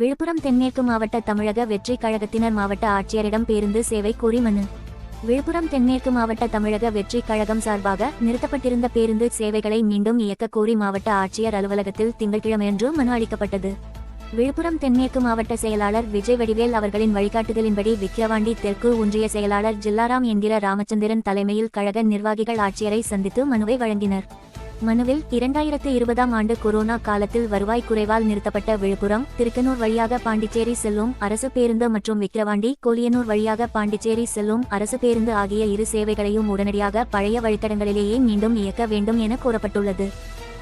விழுப்புரம் தென்மேற்கு மாவட்ட தமிழக வெற்றி கழகத்தினர் மாவட்ட ஆட்சியரிடம் பேருந்து சேவை கோரி மனு. விழுப்புரம் தென்மேற்கு மாவட்ட தமிழக வெற்றி கழகம் சார்பாக நிறுத்தப்பட்டிருந்த பேருந்து சேவைகளை மீண்டும் இயக்க கோரி மாவட்ட ஆட்சியர் அலுவலகத்தில் திங்கட்கிழமையன்று மனு அளிக்கப்பட்டது. விழுப்புரம் தென்மேற்கு மாவட்ட செயலாளர் விஜய் வடிவேல் அவர்களின் வழிகாட்டுதலின்படி விக்கிரவாண்டி தெற்கு ஒன்றிய செயலாளர் ஜில்லாராம் என்கிற ராமச்சந்திரன் தலைமையில் கழக நிர்வாகிகள் ஆட்சியரை சந்தித்து மனுவை வழங்கினர். மனுவில் இரண்டாயிரத்து இருபதாம் ஆண்டு கொரோனா காலத்தில் வருவாய் குறைவால் நிறுத்தப்பட்ட விழுப்புரம் திருக்கனூர் வழியாக பாண்டிச்சேரி செல்லும் அரசு பேருந்து மற்றும் விக்கிரவாண்டி கோலியனூர் வழியாக பாண்டிச்சேரி செல்லும் அரசு பேருந்து ஆகிய இரு சேவைகளையும் உடனடியாக பழைய வழித்தடங்களிலேயே மீண்டும் இயக்க வேண்டும் என கூறப்பட்டுள்ளது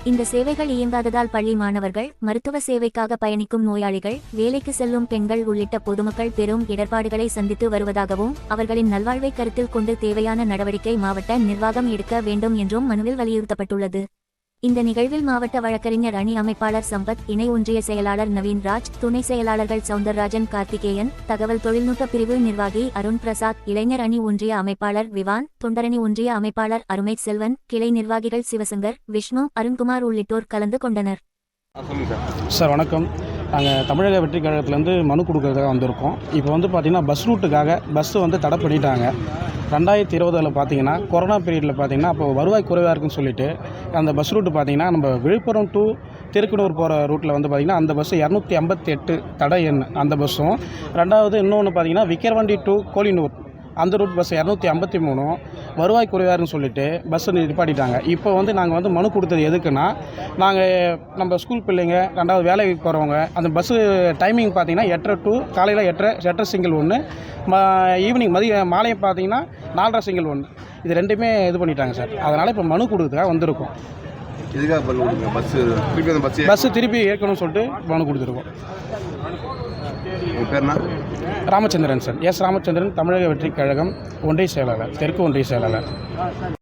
இந்த சேவைகள் இயங்காததால் பள்ளி மாணவர்கள் மருத்துவ சேவைக்காக பயணிக்கும் நோயாளிகள் வேலைக்கு செல்லும் பெண்கள் உள்ளிட்ட பொதுமக்கள் பெரும் இடர்பாடுகளை சந்தித்து வருவதாகவும் அவர்களின் நல்வாழ்வை கருத்தில் கொண்டு தேவையான நடவடிக்கை மாவட்ட நிர்வாகம் எடுக்க வேண்டும் என்றும் மனுவில் வலியுறுத்தப்பட்டுள்ளது. இந்த நிகழ்வில் மாவட்ட வழக்கறிஞர் அணி அமைப்பாளர் சம்பத் இணை ஒன்றிய செயலாளர் நவீன் ராஜ் துணை செயலாளர்கள் சவுந்தரராஜன் கார்த்திகேயன் தகவல் தொழில்நுட்ப பிரிவு நிர்வாகி அருண் பிரசாத் இளைஞர் அணி ஒன்றிய அமைப்பாளர் விவான் தொண்டரணி ஒன்றிய அமைப்பாளர் அருமை செல்வன் கிளை நிர்வாகிகள் சிவசங்கர் விஷ்ணு அருண்குமார் உள்ளிட்டோர் கலந்து கொண்டனர். சார் சார் வணக்கம். நாங்கள் தமிழக வெற்றி கழகத்துலேருந்து மனு கொடுக்கறதுக்காக வந்திருக்கோம். இப்போ வந்து பார்த்திங்கன்னா பஸ் ரூட்டுக்காக பஸ்ஸு வந்து தடை பண்ணிட்டாங்க. ரெண்டாயிரத்தி இருபதில் பார்த்தீங்கன்னா கொரோனா பீரியடில் பார்த்தீங்கன்னா அப்போ வருவாய் குறைவாக இருக்குன்னு சொல்லிட்டு அந்த பஸ் ரூட்டு பார்த்தீங்கன்னா நம்ம விழுப்புரம் டு திருக்கனூர் போகிற ரூட்டில் வந்து பார்த்திங்கன்னா அந்த பஸ்ஸு இரநூத்தி ஐம்பத்தி எட்டு தடை எண் அந்த பஸ்ஸும் ரெண்டாவது இன்னொன்று பார்த்தீங்கன்னா விக்கிரவாண்டி டு கோலினூர் அந்த ரூட் பஸ் இரநூத்தி ஐம்பத்தி மூணும் வருவாய் குறைவாருன்னு சொல்லிட்டு பஸ்ஸை நிப்பாட்டிட்டாங்க. இப்போ வந்து நாங்கள் வந்து மனு கொடுத்தது எதுக்குன்னா நாங்கள் நம்ம ஸ்கூல் பிள்ளைங்க ரெண்டாவது வேலைக்கு போகிறவங்க அந்த பஸ்ஸு டைமிங் பார்த்தீங்கன்னா எட்டரை டு காலையில் எட்டரை எட்டரை சிங்கிள் ஒன்று ஈவினிங் மதிய மாலை பார்த்தீங்கன்னா நாலரை சிங்கிள் ஒன்று இது ரெண்டுமே இது பண்ணிட்டாங்க சார். அதனால் இப்போ மனு கொடுக்குறதுக்காக வந்திருக்கோம். எதுக்காக பண்ண விடுங்க பஸ்ஸு. திருப்பி அந்த பஸ்ஸு பஸ்ஸு திருப்பி ஏற்கணும்னு சொல்லிட்டு மனு கொடுத்துருக்கோம். உங்கள் பேர்னா? ராமச்சந்திரன் சார். எஸ். ராமச்சந்திரன் தமிழக வெற்றி கழகம் ஒன்றிய செயலாளர் தெற்கு ஒன்றிய செயலாளர்.